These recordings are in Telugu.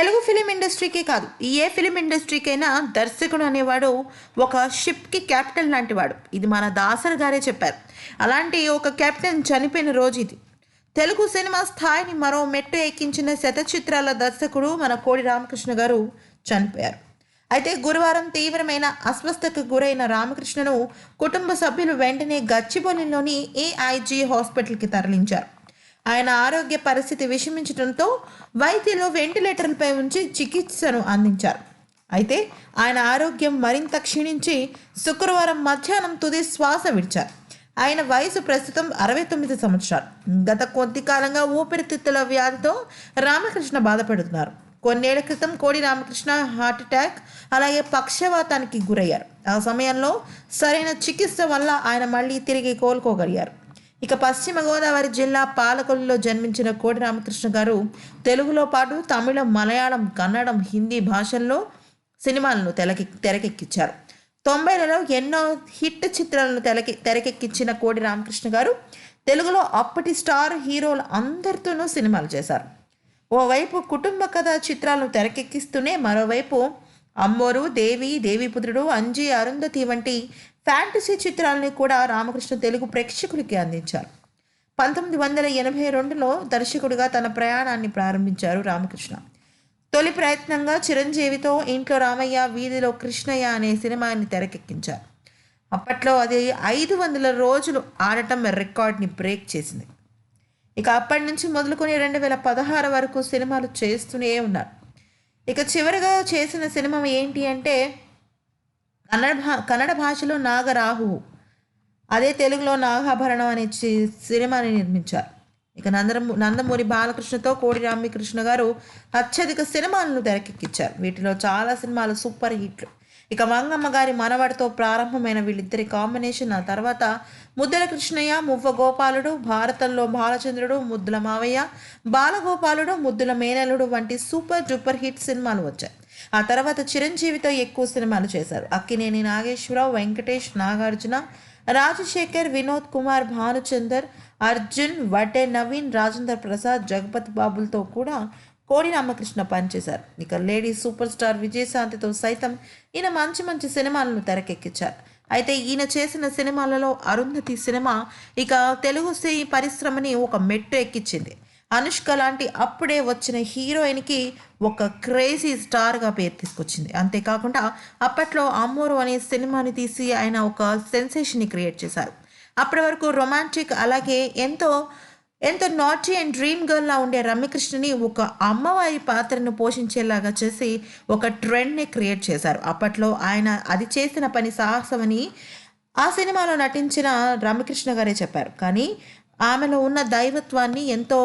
తెలుగు ఫిలిం ఇండస్ట్రీకే కాదు ఏ ఫిలిం ఇండస్ట్రీకైనా దర్శకుడు అనేవాడు ఒక షిప్కి కెప్టెన్ లాంటివాడు. ఇది మన దాసర్ గారే చెప్పారు. అలాంటి ఒక కెప్టెన్ చనిపోయిన రోజు ఇది. తెలుగు సినిమా స్థాయిని మరో మెట్టు ఎక్కించిన శత చిత్రాల దర్శకుడు మన కోడి రామకృష్ణ గారు చనిపోయారు. అయితే గురువారం తీవ్రమైన అస్వస్థతకు గురైన రామకృష్ణను కుటుంబ సభ్యులు వెంటనే గచ్చిబౌలిలోని ఏఐజీ హాస్పిటల్కి తరలించారు. ఆయన ఆరోగ్య పరిస్థితి విషమించడంతో వైద్యులు వెంటిలేటర్లపై ఉంచి చికిత్సను అందించారు. అయితే ఆయన ఆరోగ్యం మరింత క్షీణించి శుక్రవారం మధ్యాహ్నం తుది శ్వాస విడిచారు. ఆయన వయసు ప్రస్తుతం అరవై తొమ్మిది సంవత్సరాలు. గత కొద్ది కాలంగా ఊపిరితిత్తుల వ్యాధితో రామకృష్ణ బాధపడుతున్నారు. కొన్నేళ్ళ క్రితం కోడి రామకృష్ణ హార్ట్ అటాక్ అలాగే పక్షవాతానికి గురయ్యారు. ఆ సమయంలో సరైన చికిత్స వల్ల ఆయన మళ్ళీ తిరిగి కోలుకోగలిగారు. ఇక పశ్చిమ గోదావరి జిల్లా పాలకొల్లులో జన్మించిన కోడి రామకృష్ణ గారు తెలుగులో పాటు తమిళం మలయాళం కన్నడం హిందీ భాషల్లో సినిమాలను తెలకి తెరకెక్కించారు తొంభైలలో ఎన్నో హిట్ చిత్రాలను తెలకి తెరకెక్కించిన కోడి రామకృష్ణ గారు తెలుగులో అప్పటి స్టార్ హీరోలు అందరితోనూ సినిమాలు చేశారు. ఓవైపు కుటుంబ కథ చిత్రాలను తెరకెక్కిస్తూనే మరోవైపు అమ్మోరు దేవి దేవిపుత్రుడు అంజి అరుంధతి వంటి ఫ్యాంటసీ చిత్రాలని కూడా రామకృష్ణ తెలుగు ప్రేక్షకులకి అందించారు. పంతొమ్మిది వందల ఎనభై రెండులో దర్శకుడిగా తన ప్రయాణాన్ని ప్రారంభించారు రామకృష్ణ. తొలి ప్రయత్నంగా చిరంజీవితో ఇంట్లో రామయ్య వీధిలో కృష్ణయ్య అనే సినిమాని తెరకెక్కించారు. అప్పట్లో అది ఐదు వందల రోజులు ఆడటం రికార్డ్ని బ్రేక్ చేసింది. ఇక అప్పటి నుంచి మొదలుకొని రెండు వేల పదహారు వరకు సినిమాలు చేస్తూనే ఉన్నారు. ఇక చివరిగా చేసిన సినిమా ఏంటి అంటే కన్నడ భా కన్నడ భాషలో నాగరాహు. అదే తెలుగులో నాగాభరణం అనే సినిమాని నిర్మించారు. ఇక నందరము నందమూరి బాలకృష్ణతో కోడి రామకృష్ణ గారు అత్యధిక సినిమాలను తెరకెక్కించారు. వీటిలో చాలా సినిమాలు సూపర్ హిట్లు. ఇక మంగమ్మ గారి మనవడితో ప్రారంభమైన వీళ్ళిద్దరి కాంబినేషన్ ఆ తర్వాత ముద్దల కృష్ణయ్య మువ్వ గోపాలుడు భారతంలో బాలచంద్రుడు ముద్దుల మావయ్య బాలగోపాలుడు ముద్దుల మేనలుడు వంటి సూపర్ డూపర్ హిట్ సినిమాలు వచ్చాయి. ఆ తర్వాత చిరంజీవితో ఎక్కువ సినిమాలు చేశారు. అక్కినేని నాగేశ్వరరావు వెంకటేష్ నాగార్జున రాజశేఖర్ వినోద్ కుమార్ భానుచందర్ అర్జున్ వడ్డే నవీన్ రాజేందర్ ప్రసాద్ జగపత్ బాబులతో కూడా కోడి రామకృష్ణ పనిచేశారు. ఇక లేడీ సూపర్ స్టార్ విజయశాంతితో సైతం ఈయన మంచి మంచి సినిమాలను తెరకెక్కించారు. అయితే ఈయన చేసిన సినిమాలలో అరుంధతి సినిమా ఇక తెలుగు సి పరిశ్రమని ఒక మెట్టు ఎక్కించింది. అనుష్క లాంటి అప్పుడే వచ్చిన హీరోయిన్కి ఒక క్రేజీ స్టార్గా పేరు తీసుకొచ్చింది. అంతేకాకుండా అప్పట్లో అమ్మోరు అనే సినిమాని తీసి ఆయన ఒక సెన్సేషన్ని క్రియేట్ చేశారు. అప్పటి వరకు రొమాంటిక్ అలాగే ఎంతో ఎంతో నాటీ అండ్ డ్రీమ్ గర్ల్లా ఉండే రమ్యకృష్ణని ఒక అమ్మవారి పాత్రను పోషించేలాగా చేసి ఒక ట్రెండ్ని క్రియేట్ చేశారు. అప్పట్లో ఆయన అది చేసిన పని సాహసమని ఆ సినిమాలో నటించిన రామకృష్ణ గారే చెప్పారు. కానీ ఆమెలో ఉన్న దైవత్వాన్ని ఎంతో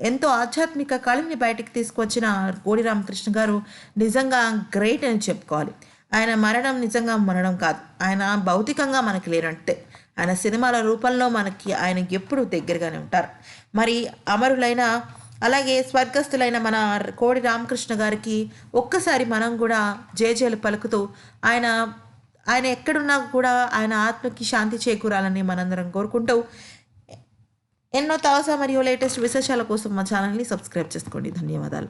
ఎంతో ఆధ్యాత్మిక కళని బయటికి తీసుకొచ్చిన కోడి రామకృష్ణ గారు నిజంగా గ్రేట్ అని చెప్పుకోవాలి. ఆయన మరణం నిజంగా మరణం కాదు. ఆయన భౌతికంగా మనకి లేరంటే ఆయన సినిమాల రూపంలో మనకి ఆయన ఎప్పుడూ దగ్గరగానే ఉంటారు. మరి అమరులైన అలాగే స్వర్గస్థులైన మన కోడి రామకృష్ణ గారికి ఒక్కసారి మనం కూడా జేజేలు పలుకుతూ ఆయన ఆయన ఎక్కడున్నా కూడా ఆయన ఆత్మకి శాంతి చేకూరాలని మనందరం కోరుకుంటూ ఎన్నో తాజా మరియు లేటెస్ట్ విశేషాల కోసం మా ఛానల్ని సబ్స్క్రైబ్ చేసుకోండి. ధన్యవాదాలు.